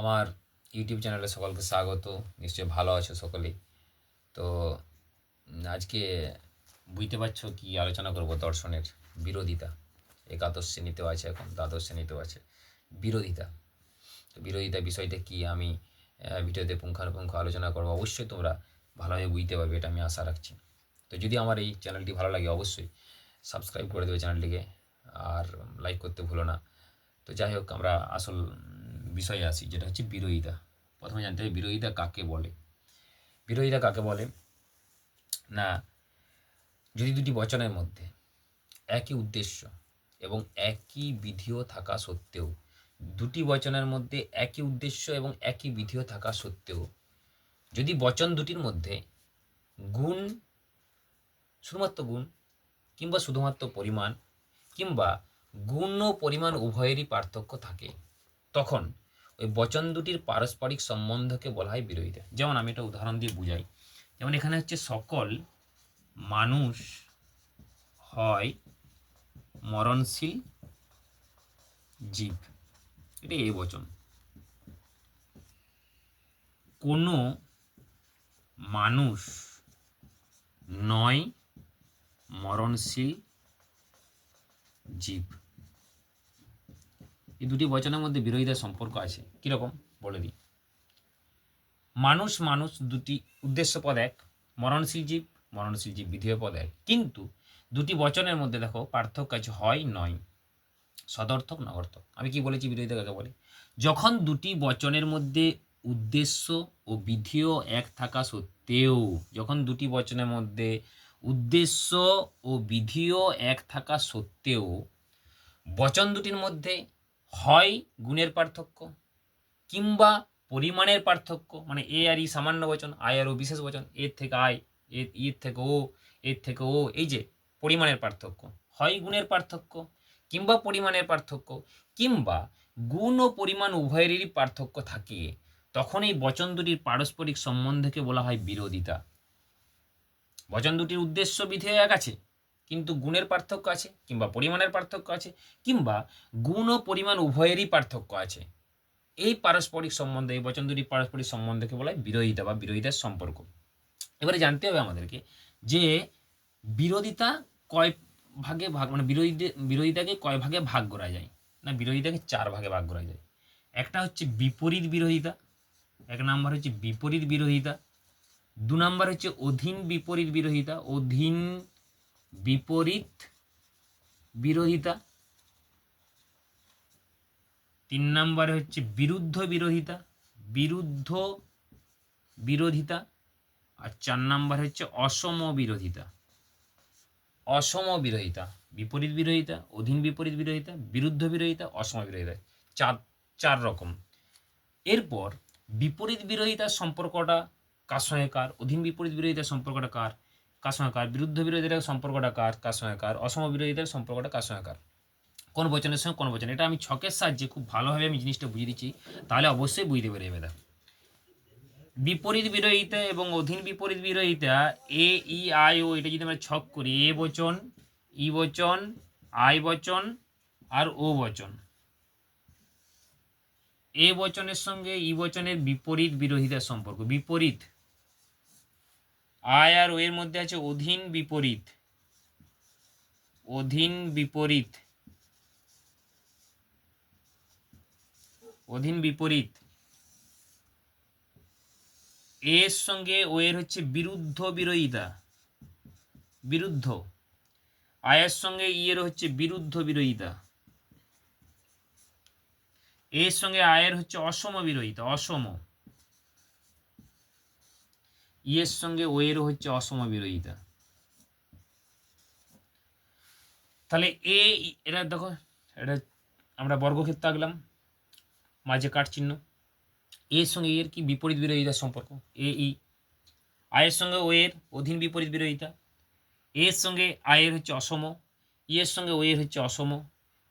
আমার ইউটিউব চ্যানেলে সকলকে স্বাগত। নিশ্চয়ই ভালো আছো সকলেই। তো আজকে বুঝতে পারছ কি আলোচনা করব দর্শনের বিরোধিতা। একাদশ শ্রেণীতেও আছে এখন, দ্বাদশ শ্রেণীতেও আছে। বিরোধিতা। তো বিরোধিতা বিষয়টা কি? আমি ভিডিওতে পুঙ্খানুপুঙ্খ আলোচনা করব। অবশ্যই তোমরা ভালোভাবে বুঝতে পারবে, এটা আমি আশা রাখছি। তো যদি আমার এই চ্যানেলটি ভালো লাগে, অবশ্যই সাবস্ক্রাইব করে দেবে চ্যানেলটিকে। আর লাইক করতে ভুলো না। তো যাই হোক, আমরা আসল বিষয়ে আসি যেটা হচ্ছে বিরোধিতা। প্রথমে জানতে হবে বিরোধিতা কাকে বলে? বিরোধিতা কাকে বলে? না, যদি দুটি বচনের মধ্যে একই উদ্দেশ্য এবং একই বিধিও থাকা সত্ত্বেও দুটি বচনের মধ্যে একই উদ্দেশ্য এবং একই বিধিও থাকা সত্ত্বেও যদি বচন দুটির মধ্যে গুণ, শুধুমাত্র গুণ, কিংবা শুধুমাত্র পরিমাণ, কিংবা গুণ ও পরিমাণ উভয়েরই পার্থক্য থাকে, তখন ওই বচন দুটির পারস্পরিক সম্বন্ধকে বলা হয় বিরোধিতা। যেমন আমি এটা উদাহরণ দিয়ে বুঝাই। যেমন এখানে হচ্ছে সকল মানুষ হয় মরণশীল জীব। এটা এই বচন। কোনো মানুষ নয় মরণশীল জীব। এই দুটি বচনের মধ্যে বিরোধিতার সম্পর্ক আছে। কীরকম? বলে দিই। মানুষ মানুষ দুটি উদ্দেশ্য পদ এক, মরণশীল জীব মরণশীল জীব বিধেয় পদ এক। কিন্তু দুটি বচনের মধ্যে দেখো পার্থক্য আছে, হয়, নয়। সদর্থক, নগর্থক। আমি কি বলেছি? বিরোধিতা কাকে বলে? যখন দুটি বচনের মধ্যে উদ্দেশ্য ও বিধিও এক থাকা সত্ত্বেও, যখন দুটি বচনের মধ্যে উদ্দেশ্য ও বিধিও এক থাকা সত্ত্বেও, বচন দুটির মধ্যে হয় গুণের পার্থক্য কিংবা পরিমাণের পার্থক্য? মানে এ আর ই সামান্য বচন আয় আর ও বিশেষ বচন, এর থেকে আয় এর থেকে ও, এর থেকে ও, এই যে পরিমাণের পার্থক্য। হয় গুণের পার্থক্য কিংবা পরিমাণের পার্থক্য কিংবা গুণ ও পরিমাণ উভয়েরই পার্থক্য থাকে, তখন এই বচন দুটির পারস্পরিক সম্বন্ধকে বলা হয় বিরোধিতা। বচন দুটির উদ্দেশ্য বিধেয় এক আছে? কিন্তু গুণের পার্থক্য আছে, কিংবা পরিমাণের পার্থক্য আছে, কিংবা গুণ ও পরিমাণ উভয়েরই পার্থক্য আছে। এই পারস্পরিক সম্বন্ধে, এই বচন দুটির পারস্পরিক সম্বন্ধকে বলা হয় বিরোধিতা বা বিরোধিতার সম্পর্ক। এবারে জানতে হবে আমাদেরকে যে বিরোধিতা কয় ভাগে ভাগ মানে বিরোধী, বিরোধিতাকে কয় ভাগে ভাগ করা যায়? না, বিরোধিতাকে চার ভাগে ভাগ করা যায়। একটা হচ্ছে বিপরীত বিরোধিতা, এক নাম্বার হচ্ছে বিপরীত বিরোধিতা, দু নাম্বার হচ্ছে অধীন বিপরীত বিরোধিতা, অধীন বিপরীত বিরোধিতা। তিন নম্বরে হচ্ছে বিরুদ্ধ বিরোধিতা বিরুদ্ধ বিরোধিতা, আর চার নাম্বার হচ্ছে অসম বিরোধিতা। অসম বিরোধিতা, বিপরীত বিরোধিতা, অধীন বিপরীত বিরোধিতা, বিরুদ্ধ বিরোধিতা, অসম বিরোধিতা, চার চার রকম। এরপর বিপরীত বিরোধিতার সম্পর্কটা কার সঙ্গে কার? অধীন বিপরীত বিরোধিতার সম্পর্কটা কার? কার সঙ্গে কার? বিরুদ্ধ বিরোধিতার সম্পর্কটা কার? কার সঙ্গে কার? অসম বিরোধিতার সম্পর্কটা কার সঙ্গে কার? কোন বচনের সঙ্গে কোন বচন এটা আমি ছকের সাহায্যে খুব ভালোভাবে আমি জিনিসটা বুঝিয়ে দিচ্ছি। তাহলে অবশ্যই বুঝতে পারি দেখো বিপরীত বিরোধিতা এবং অধীন বিপরীত বিরোধিতা, এ, ই, আই, ও, এটা যদি আমরা ছক করি, এ বচন, ই বচন, আই বচন, আর ও বচন। এ বচনের সঙ্গে ই বচনের বিপরীত বিরোধিতার সম্পর্ক। বিপরীত। আয় আর ও এর মধ্যে আছে অধীন বিপরীত। অধীন বিপরীত। অধীন বিপরীত। এর সঙ্গে ও এর হচ্ছে বিরুদ্ধ বিরোধিতা। বিরুদ্ধ। আয়ের সঙ্গে ই এর হচ্ছে বিরুদ্ধ বিরোধিতা। এর সঙ্গে আয়ের হচ্ছে অসম বিরোধিতা, অসম। ইয়ের সঙ্গে ও এর হচ্ছে অসম বিরোধিতা। তাহলে এ এটা দেখো, এটা আমরা বর্গক্ষেত্র আঁকলাম, মাঝে কাট চিহ্ন। এর সঙ্গে এর কি বিপরীত বিরোধিতার সম্পর্ক? এ, ই। আয়ের সঙ্গে ও এর অধীন বিপরীত বিরোধিতা। এর সঙ্গে আয়ের হচ্ছে অসম। ইয়ের সঙ্গে ও এর হচ্ছে অসম।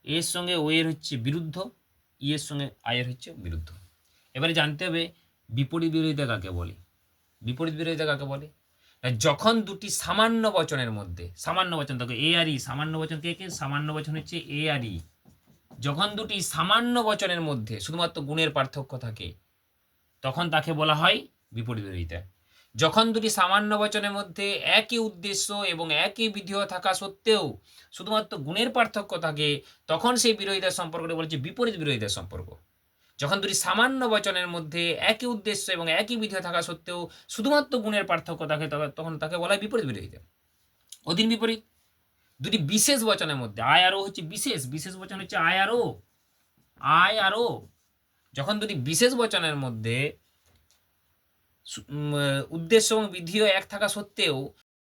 এর সঙ্গে ও এর হচ্ছে বিরুদ্ধ। ইয়ের সঙ্গে আয়ের হচ্ছে বিরুদ্ধ। এবারে জানতে হবে বিপরীত বিরোধিতা কাকে বলে। বিপরীত বিরোধিতা কাকে বলে? যখন দুটি সামান্য বচনের মধ্যে, সামান্য বচন দেখো এ আর ই সামান্য বচন কে কে? সামান্য বচন হচ্ছে এ আর ই যখন দুটি সামান্য বচনের মধ্যে শুধুমাত্র গুণের পার্থক্য থাকে, তখন তাকে বলা হয় বিপরীত বিরোধিতা। যখন দুটি সামান্য বচনের মধ্যে একই উদ্দেশ্য এবং একই বিধেয় থাকা সত্ত্বেও শুধুমাত্র গুণের পার্থক্য থাকে, তখন সেই বিরোধিতার সম্পর্কটি বলছে বিপরীত বিরোধিতার সম্পর্ক। যখন দুটি সামান্য বচনের মধ্যে একই উদ্দেশ্য এবং একই বিধেয় থাকা সত্ত্বেও শুধুমাত্র গুণের পার্থক্য থাকে তবে তখন তাকে বলা হয় বিপরীত বিরোধিতা অধীন বিপরীত। দুটি বিশেষ বচনের মধ্যে, আয় আরও হচ্ছে বিশেষ বিশেষ বচন হচ্ছে আয় আরও আয় আরও যখন দুটি বিশেষ বচনের মধ্যে উদ্দেশ্য এবং বিধিও এক থাকা সত্ত্বেও